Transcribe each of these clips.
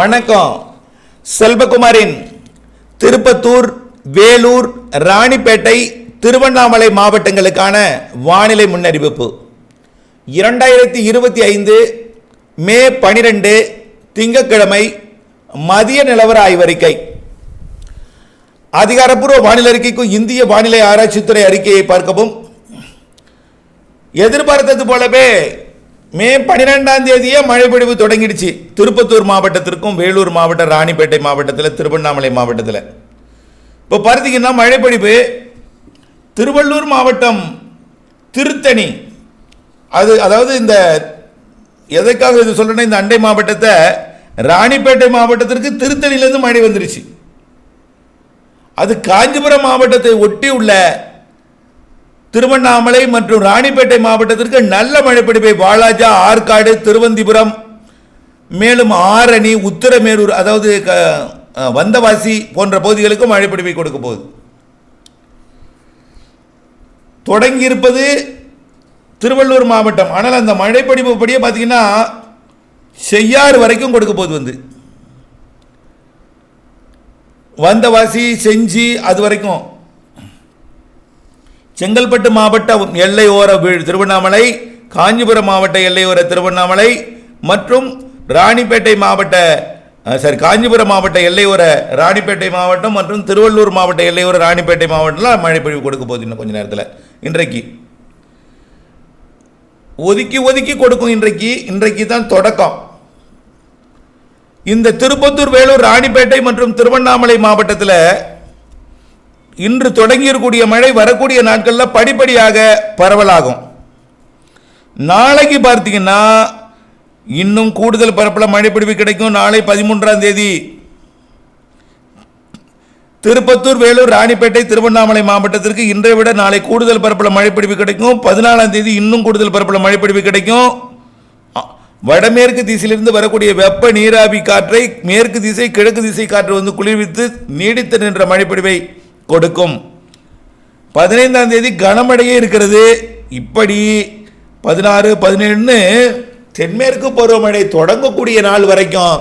வணக்கம். செல்வகுமாரின் திருப்பத்தூர் வேலூர் ராணிப்பேட்டை திருவண்ணாமலை மாவட்டங்களுக்கான வானிலை முன்னறிவிப்பு. இரண்டாயிரத்தி இருபத்தி ஐந்து மே பனிரெண்டு திங்கட்கிழமை மதிய நிலவர ஆய்வறிக்கை. அதிகாரப்பூர்வ வானிலை அறிக்கைக்கும் இந்திய வானிலை ஆராய்ச்சித்துறை அறிக்கையை பார்க்கவும். எதிர்பார்த்தது போலவே மே பன்னிரெண்டாம் தேதியே மழைப்பொழிவு தொடங்கிடுச்சு. திருப்பத்தூர் மாவட்டத்திற்கும் வேலூர் மாவட்டம் ராணிப்பேட்டை மாவட்டத்தில் திருவண்ணாமலை மாவட்டத்தில். இப்போ பார்த்தீங்கன்னா மழைப்பொழிவு திருவள்ளூர் மாவட்டம் திருத்தணி. அது அதாவது இந்த எதற்காக இது சொல்கிறேன்னா இந்த அண்டை மாவட்டத்தை ராணிப்பேட்டை மாவட்டத்திற்கு திருத்தணியிலேருந்து மழை வந்துருச்சு. அது காஞ்சிபுரம் மாவட்டத்தை ஒட்டி உள்ள திருவண்ணாமலை மற்றும் ராணிப்பேட்டை மாவட்டத்திற்கு நல்ல மழைப்பிடிப்பை வாலாஜா ஆற்காடு திருவந்திபுரம் மேலும் ஆரணி உத்தரமேரூர் அதாவது க- வந்தவாசி போன்ற பகுதிகளுக்கும் மழைப்பிடிப்பை கொடுக்க போகுது. தொடங்கியிருப்பது திருவள்ளூர் மாவட்டம். ஆனால் அந்த மழைப்படிப்பு படியே பார்த்தீங்கன்னா செய்யாறு வரைக்கும் கொடுக்க போகுது வந்து. வந்தவாசி செஞ்சி அது வரைக்கும் செங்கல்பட்டு மாவட்ட எல்லையோர திருவண்ணாமலை காஞ்சிபுரம் மாவட்ட எல்லையோர திருவண்ணாமலை மற்றும் ராணிப்பேட்டை மாவட்ட சரி காஞ்சிபுரம் மாவட்ட எல்லையோர ராணிப்பேட்டை மாவட்டம் மற்றும் திருவள்ளூர் மாவட்ட எல்லையோர ராணிப்பேட்டை மாவட்டத்தில் மழை பொழிவு கொடுக்க போகுது இன்னும் கொஞ்ச நேரத்தில். இன்றைக்கு. ஒதுக்கி ஒதுக்கி கொடுக்கும் இன்றைக்கு. இன்றைக்கு தான் தொடக்கம். இந்த திருப்பத்தூர் வேலூர் ராணிப்பேட்டை மற்றும் திருவண்ணாமலை மாவட்டத்தில் இன்று தொடங்கியிருக்கூடிய மழை வரக்கூடிய நாட்களில் படிப்படியாக பரவலாகும். நாளைக்கு பார்த்தீங்கன்னா இன்னும் கூடுதல் பரப்பில் மழைப்பிடிவு கிடைக்கும். நாளை பதிமூன்றாம் தேதி திருப்பத்தூர் வேலூர் ராணிப்பேட்டை திருவண்ணாமலை மாவட்டத்திற்கு இன்றை விட நாளை கூடுதல் பரப்பில் மழைப்பிடிவு கிடைக்கும். பதினாலாம் தேதி இன்னும் கூடுதல் பரப்பில் மழைப்பிடிவு கிடைக்கும். வடமேற்கு திசையிலிருந்து வரக்கூடிய வெப்ப நீராவி காற்றை மேற்கு திசை கிழக்கு திசை காற்று வந்து குளிர்வித்து நீடித்து நின்ற மழைப்பிடிவை கொடுக்கும். பதினைந்தாம் தேதி கனமழையே இருக்கிறது. இப்படி பதினாறு பதினேழுன்னு தென்மேற்கு பருவமழை தொடங்கக்கூடிய நாள் வரைக்கும்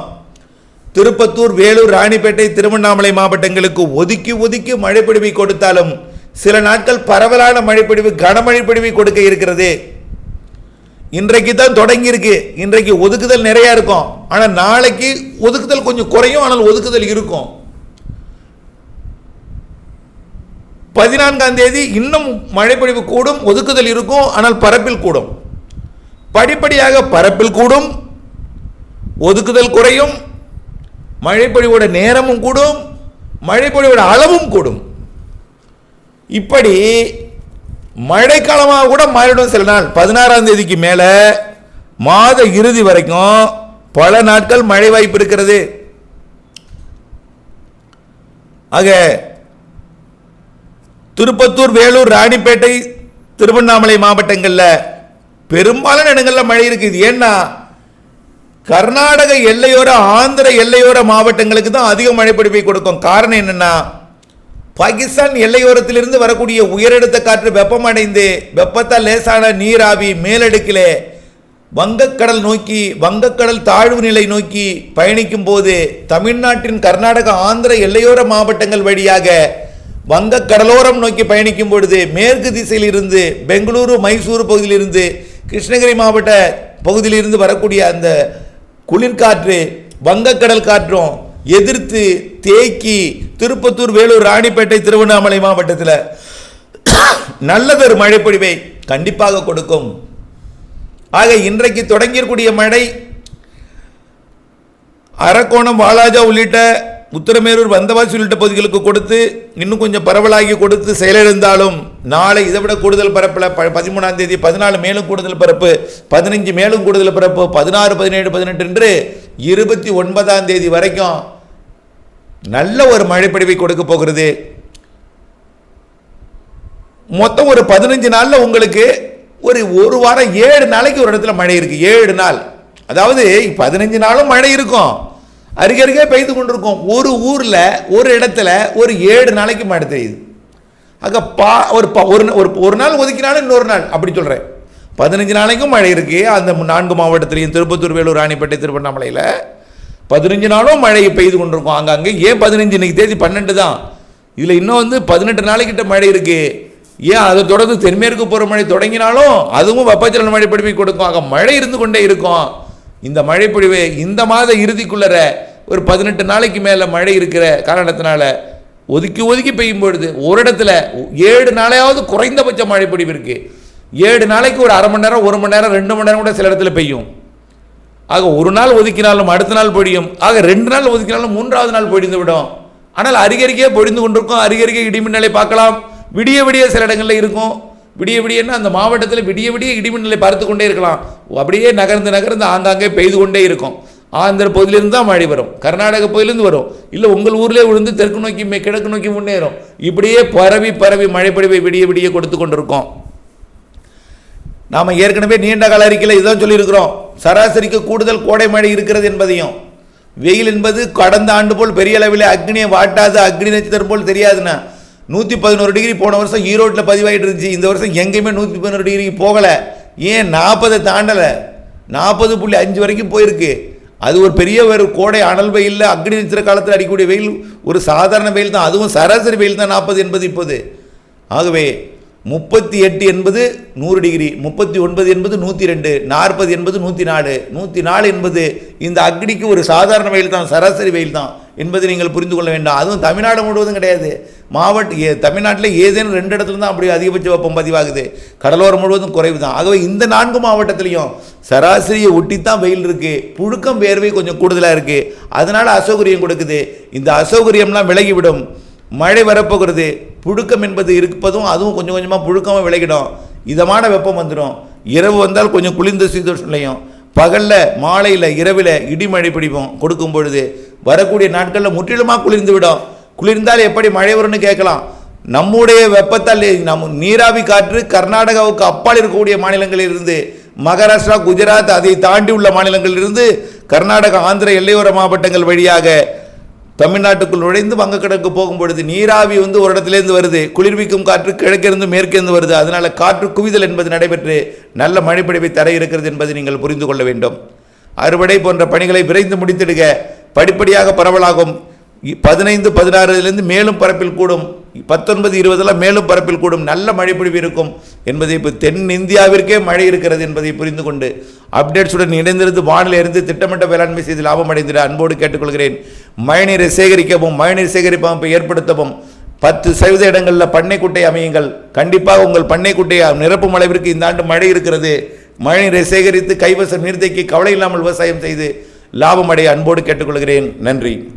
திருப்பத்தூர் வேலூர் ராணிப்பேட்டை திருவண்ணாமலை மாவட்டங்களுக்கு ஒதுக்கி ஒதுக்கி மழைப்பிடிவை கொடுத்தாலும் சில நாட்கள் பரவலான மழைப்பிடிவு கனமழைப்பிடிவை கொடுக்க இருக்கிறது. இன்றைக்கு தான் தொடங்கியிருக்கு. இன்றைக்கு ஒதுக்குதல் நிறையா இருக்கும். ஆனால் நாளைக்கு ஒதுக்குதல் கொஞ்சம் குறையும். ஆனால் ஒதுக்குதல் இருக்கும். பதினான்காம் தேதி இன்னும் மழைப்பொழிவு கூடும் ஒதுக்குதல் இருக்கும் ஆனால் பரப்பில் கூடும். படிப்படியாக பரப்பில் கூடும் ஒதுக்குதல் குறையும் மழைப்பொழிவோட நேரமும் கூடும் மழைப்பொழிவோட அளவும் கூடும். இப்படி மழைக்காலமாக கூட மாறிடும் சில நாள். பதினாறாம் தேதிக்கு மேலே மாத இறுதி வரைக்கும் பல நாட்கள் மழை வாய்ப்பு இருக்கிறது. ஆக திருப்பத்தூர் வேலூர் ராணிப்பேட்டை திருவண்ணாமலை மாவட்டங்களில் பெரும்பாலான இடங்களில் மழை இருக்குது. ஏன்னா கர்நாடக எல்லையோர ஆந்திர எல்லையோர மாவட்டங்களுக்கு தான் அதிக மழை பிடிப்பை கொடுக்கும். காரணம் என்னென்னா பாகிஸ்தான் எல்லையோரத்திலிருந்து வரக்கூடிய உயரழுத்த காற்று வெப்பமடைந்து வெப்பத்தால் லேசான நீராவி மேலடுக்கிலே வங்கக்கடல் நோக்கி வங்கக்கடல் தாழ்வு நிலை நோக்கி பயணிக்கும் போது தமிழ்நாட்டின் கர்நாடக ஆந்திர எல்லையோர மாவட்டங்கள் வழியாக வங்கக்கடலோரம் நோக்கி பயணிக்கும் பொழுது மேற்கு திசையில் இருந்து பெங்களூரு மைசூரு பகுதியிலிருந்து கிருஷ்ணகிரி மாவட்ட பகுதியிலிருந்து வரக்கூடிய அந்த குளிர்காற்று வங்கக்கடல் காற்றும் எதிர்த்து தேக்கி திருப்பத்தூர் வேலூர் ராணிப்பேட்டை திருவண்ணாமலை மாவட்டத்தில் நல்லதொரு மழைப்பொழிவை கண்டிப்பாக கொடுக்கும். ஆக இன்றைக்கு தொடங்கியிருக்கூடிய மழை அரக்கோணம் வாலாஜா உள்ளிட்ட உத்தரமேரூர் வந்தவாசி உள்ளிட்ட பகுதிகளுக்கு கொடுத்து இன்னும் கொஞ்சம் பரவலாகி கொடுத்து செயலிழந்தாலும் நாளை இதை விட கூடுதல் பரப்பில் ப பதிமூணாம் தேதி பதினாலு மேலும் கூடுதல் பரப்பு பதினஞ்சு மேலும் கூடுதல் பரப்பு பதினாறு பதினேழு பதினெட்டு என்று இருபத்தி ஒன்பதாம் தேதி வரைக்கும் நல்ல ஒரு மழைப்படிவை கொடுக்க போகிறது. மொத்தம் ஒரு பதினஞ்சு நாளில் உங்களுக்கு ஒரு ஒரு வாரம் ஏழு நாளைக்கு ஒரு இடத்துல மழை இருக்குது ஏழு நாள். அதாவது பதினஞ்சு நாளும் மழை இருக்கும். அருகருகே பெய்து கொண்டிருக்கும். ஒரு ஊரில் ஒரு இடத்துல ஒரு ஏழு நாளைக்கு மழை பெய்யுது. ஆக பா ஒரு ப- ஒரு ஒரு ஒரு நாள் ஒதுக்கினாலும் இன்னொரு நாள் அப்படி சொல்கிறேன் பதினஞ்சு நாளைக்கும் மழை இருக்குது அந்த நான்கு மாவட்டத்திலையும் திருப்பத்தூர் வேலூர் ராணிப்பேட்டை திருவண்ணாமலையில் பதினஞ்சு நாளும் மழை பெய்து கொண்டிருக்கும். அங்கங்கே ஏன் பதினஞ்சு? இன்றைக்கி தேதி பன்னெண்டு தான். இதில் இன்னும் வந்து பதினெட்டு நாளைக்கிட்ட மழை இருக்குது ஏன் அதை தொடர்ந்து தென்மேற்கு போகிற மழை தொடங்கினாலும் அதுவும் வெப்பச்சலன மழை பிடிப்பி கொடுக்கும். ஆக மழை இருந்து கொண்டே இருக்கும். இந்த மழைப்பொழிவு இந்த மாத இறுதிக்குள்ளற ஒரு பதினெட்டு நாளைக்கு மேலே மழை இருக்கிற காரணத்தினால ஒதுக்கி ஒதுக்கி பெய்யும் பொழுது ஒரு இடத்துல ஏழு நாளையாவது குறைந்தபட்ச மழைப்பொழிவு இருக்குது இருக்கு. ஏழு நாளைக்கு ஒரு அரை மணி நேரம் ஒரு மணி நேரம் ரெண்டு மணி நேரம் கூட சில இடத்துல பெய்யும். ஆக ஒரு நாள் ஒதுக்கினாலும் அடுத்த நாள் பொழியும். ஆக ரெண்டு நாள் ஒதுக்கினாலும் மூன்றாவது நாள் பொழிந்து விடும். ஆனால் அருகருகே பொழிந்து கொண்டிருக்கும் அருகருகே இடிமின்னலை பார்க்கலாம். விடிய விடிய சில இடங்களில் இருக்கும். விடிய விடியன்னா அந்த மாவட்டத்தில் விடிய விடிய இடிமின்னலை பார்த்து கொண்டே இருக்கலாம். அப்படியே நகர்ந்து நகர்ந்து ஆங்காங்கே பெய்து கொண்டே இருக்கும். ஆந்திர பகுதியிலிருந்து தான் மழை வரும். கர்நாடக பகுதியிலிருந்து வரும். இல்லை உங்கள் ஊர்லேயே விழுந்து தெற்கு நோக்கி மே- கிழக்கு நோக்கி முன்னேறும். இப்படியே பரவி பரவி மழைப்படிவை விடிய விடிய கொடுத்து கொண்டிருக்கோம். நாம் ஏற்கனவே நீண்ட கால அறிக்கையில் இதான் சொல்லியிருக்கிறோம். சராசரிக்கு கூடுதல் கோடை மழை இருக்கிறது என்பதையும் வெயில் என்பது கடந்த ஆண்டு போல் பெரிய அளவில் அக்னியை வாட்டாது அக்னி நட்சத்திரம் போல் தெரியாதுன்னா. நூற்றி பதினோரு டிகிரி போன வருஷம் ஈரோட்டில் பதிவாயிட்டு இருந்துச்சு. இந்த வருஷம் எங்கேயுமே நூற்றி பதினோரு டிகிரிக்கு போகலை. ஏன் நாற்பதை தாண்டலை? நாற்பது புள்ளி அஞ்சு வரைக்கும் போயிருக்கு. அது ஒரு பெரிய ஒரு கோடை அனல் வெயிலில் அக்னி நட்சத்திர காலத்தில் அடிக்கக்கூடிய வெயில் ஒரு சாதாரண வெயில் தான். அதுவும் சராசரி வெயில் தான் நாற்பது என்பது இப்போது. ஆகவே முப்பத்தி எட்டு என்பது நூறு டிகிரி முப்பத்தி ஒன்பது என்பது நூற்றி ரெண்டு நாற்பது என்பது நூற்றி நாலு நூற்றி நாலு என்பது இந்த அக்னிக்கு ஒரு சாதாரண வெயில் தான் சராசரி வெயில் தான். என்பதை நீங்கள் புரிந்து கொள்ள வேண்டாம். அதுவும் தமிழ்நாடு முழுவதும் கிடையாது. மாவட்ட ஏ- தமிழ்நாட்டில் ஏதேனும் ரெண்டு இடத்துல தான் அப்படி அதிகபட்ச வெப்பம் பதிவாகுது. கடலோரம் முழுவதும் குறைவு தான் ஆகவே இந்த நான்கு மாவட்டத்திலையும் சராசரியை ஒட்டித்தான் வெயில் இருக்குது புழுக்கம் வேர்வை கொஞ்சம் கூடுதலாக இருக்குது அதனால் அசௌகரியம் கொடுக்குது. இந்த அசௌகரியம்லாம் விலகிவிடும். மழை வரப்போகிறது. புழுக்கம் என்பது இருப்பதும் அதுவும் கொஞ்சம் கொஞ்சமாக புழுக்கமாக விலகிடும். இதமான வெப்பம் வந்துடும் இரவு வந்தால் கொஞ்சம் குளிர்ந்த சீதோஷம் நிலையும். பகலில் மாலையில் இரவில் இடிமழை பிடிப்போம். கொடுக்கும் பொழுது வரக்கூடிய நாட்களில் முற்றிலுமாக குளிர்ந்து விடும். குளிர்ந்தால் எப்படி மழை வரும்னு கேட்கலாம். நம்முடைய வெப்பத்தால் நம் நீராவி காற்று கர்நாடகாவுக்கு அப்பால் இருக்கக்கூடிய மாநிலங்களில் இருந்து மகாராஷ்டிரா குஜராத் அதை தாண்டி உள்ள மாநிலங்களில் இருந்து கர்நாடகா ஆந்திர எல்லையோர மாவட்டங்கள் வழியாக தமிழ்நாட்டுக்குள் நுழைந்து வங்கக்கடலுக்கு போகும் பொழுது நீராவி வந்து ஒரு இடத்துலேருந்து வருது. குளிர்விக்கும் காற்று கிழக்கிருந்து மேற்கிருந்து வருது. அதனால் காற்று குவிதல் என்பது நடைபெற்று நல்ல மழைப்படிவை தர இருக்கிறது என்பதை நீங்கள் புரிந்து கொள்ள வேண்டும். அறுவடை போன்ற பணிகளை விரைந்து முடித்திடுக. படிப்படியாக பரவலாகும். இ- பதினைந்து பதினாறுலேருந்து மேலும் பரப்பில் கூடும். பத்தொன்பது இருபதெல்லாம் மேலும் பரப்பில் கூடும். நல்ல மழைப்பொழிவு இருக்கும். என்பதை இப்போ தென் இந்தியாவிற்கே மழை இருக்கிறது என்பதை புரிந்து கொண்டு அப்டேட்ஸுடன் இணைந்திருந்து வானிலை இருந்து திட்டமிட்ட வேளாண்மை செய்து லாபம் அடைந்திட அன்போடு கேட்டுக்கொள்கிறேன். மழைநீரை சேகரிக்கவும் மழைநீர் சேகரிப்பு அமைப்பை ஏற்படுத்தவும். பத்து சதவீத இடங்களில் பண்ணைக்குட்டை அமையுங்கள். கண்டிப்பாக உங்கள் பண்ணை நிரப்பும் அளவிற்கு இந்த ஆண்டு மழை இருக்கிறது. மழைநீரை சேகரித்து கைவசம் நீர்த்தேக்கி கவலை இல்லாமல் விவசாயம் செய்து லாபமடைய அன்போடு கேட்டுக்கொள்கிறேன். நன்றி.